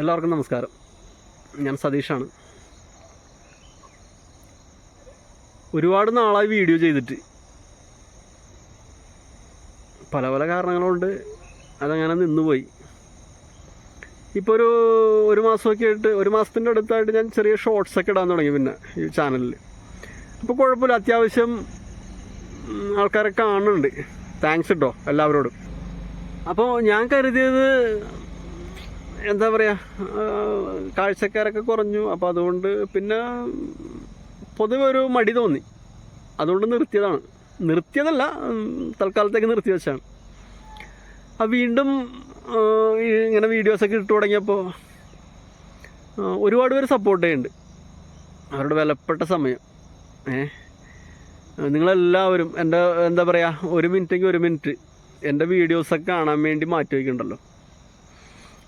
എല്ലാവർക്കും നമസ്കാരം. ഞാൻ സതീഷാണ്. ഒരുപാട് നാളായി വീഡിയോ ചെയ്തിട്ട്. പല പല കാരണങ്ങളുണ്ട്. അതങ്ങനെ നിന്നുപോയി. ഇപ്പോൾ ഒരു ഒരു മാസമൊക്കെ ആയിട്ട് ഒരു മാസത്തിന്റെ അടുത്തായിട്ട് ഞാൻ ചെറിയ ഷോർട്സ് ഒക്കെ ഇടാൻ തുടങ്ങി പിന്നെ ഈ ചാനലിൽ. അപ്പോൾ കുഴപ്പമില്ല. അത്യാവശ്യം ആൾക്കാരെ കാണുന്നുണ്ട്. താങ്ക്സ് കേട്ടോ എല്ലാവരോടും. അപ്പോൾ ഞാൻ കരുതിയത് എന്താ പറയുക കാഴ്ചക്കാരൊക്കെ കുറഞ്ഞു. അപ്പോൾ അതുകൊണ്ട് പിന്നെ പൊതുവെ ഒരു മടി തോന്നി. അതുകൊണ്ട് നിർത്തിയതാണ്. നിർത്തിയതല്ല തൽക്കാലത്തേക്ക് നിർത്തി വെച്ചാണ്. ആ വീണ്ടും ഇങ്ങനെ വീഡിയോസൊക്കെ ഇട്ട് തുടങ്ങിയപ്പോൾ ഒരുപാട് പേര് സപ്പോർട്ട് ചെയ്യുന്നുണ്ട്. അവരുടെ വിലപ്പെട്ട സമയം. ഏ? നിങ്ങളെല്ലാവരും എന്റെ എന്താ പറയുക ഒരു മിനിറ്റെങ്കിൽ ഒരു മിനിറ്റ് എന്റെ വീഡിയോസൊക്കെ കാണാൻ വേണ്ടി മാറ്റി വയ്ക്കുന്നുണ്ടല്ലോ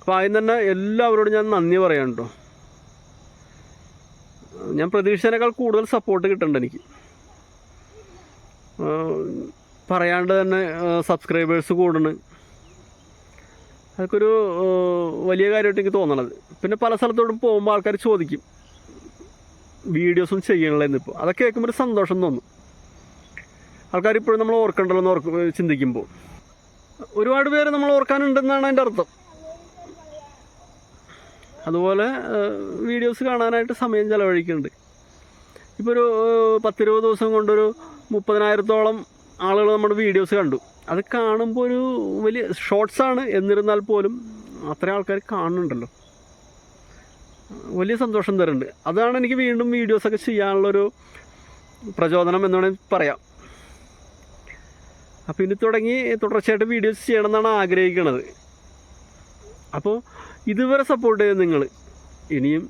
അപ്പോൾ ആദ്യം തന്നെ എല്ലാവരോടും ഞാൻ നന്ദി പറയാം കേട്ടോ ഞാൻ പ്രതീക്ഷിച്ചതിനേക്കാൾ കൂടുതൽ സപ്പോർട്ട് കിട്ടുന്നുണ്ട് എനിക്ക്. പറയാണ്ട് തന്നെ സബ്സ്ക്രൈബേഴ്സ് കൂടുന്നു. അതൊക്കെ ഒരു വലിയ കാര്യമായിട്ട് എനിക്ക് തോന്നണത്. പിന്നെ പല സ്ഥലത്തോട്ടും പോകുമ്പോൾ ആൾക്കാർ ചോദിക്കും. വീഡിയോസും ചെയ്യണില്ലെന്നിപ്പോൾ അതൊക്കെ കേൾക്കുമ്പോൾ ഒരു സന്തോഷം തോന്നും. ആൾക്കാർ ഇപ്പോഴും നമ്മൾ ഓർക്കണ്ടല്ലോ എന്ന് ഓർക്ക് ചിന്തിക്കുമ്പോൾ ഒരുപാട് പേര് നമ്മൾ ഓർക്കാനുണ്ടെന്നാണ് അതിന്റെ അർത്ഥം. അതുപോലെ വീഡിയോസ് കാണാനായിട്ട് സമയം ചിലവഴിക്കുന്നുണ്ട്. ഇപ്പോൾ ഒരു പത്തിരുപത് ദിവസം കൊണ്ടൊരു മുപ്പതിനായിരത്തോളം ആളുകൾ നമ്മുടെ വീഡിയോസ് കണ്ടു. അത് കാണുമ്പോൾ ഒരു വലിയ ഷോർട്സാണ് എന്നിരുന്നാൽ പോലും അത്രയും ആൾക്കാർ കാണുന്നുണ്ടല്ലോ. വലിയ സന്തോഷം തരുന്നുണ്ട്. അതാണ് എനിക്ക് വീണ്ടും വീഡിയോസൊക്കെ ചെയ്യാനുള്ളൊരു പ്രചോദനം എന്ന് വേണമെങ്കിൽ പറയാം. അപ്പോൾ ഇനി തുടങ്ങി തുടർച്ചയായിട്ട് വീഡിയോസ് ചെയ്യണം എന്നാണ് ആഗ്രഹിക്കുന്നത്. അപ്പോൾ ഇതുവരെ സപ്പോർട്ട് ചെയ്ത് നിങ്ങൾ ഇനിയും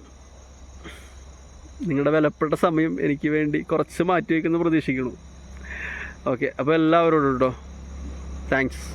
നിങ്ങളുടെ വിലപ്പെട്ട സമയം എനിക്ക് വേണ്ടി കുറച്ച് മാറ്റി വയ്ക്കുമെന്ന് പ്രതീക്ഷിക്കുന്നു. ഓക്കെ അപ്പോൾ എല്ലാവരോടും കേട്ടോ താങ്ക്സ്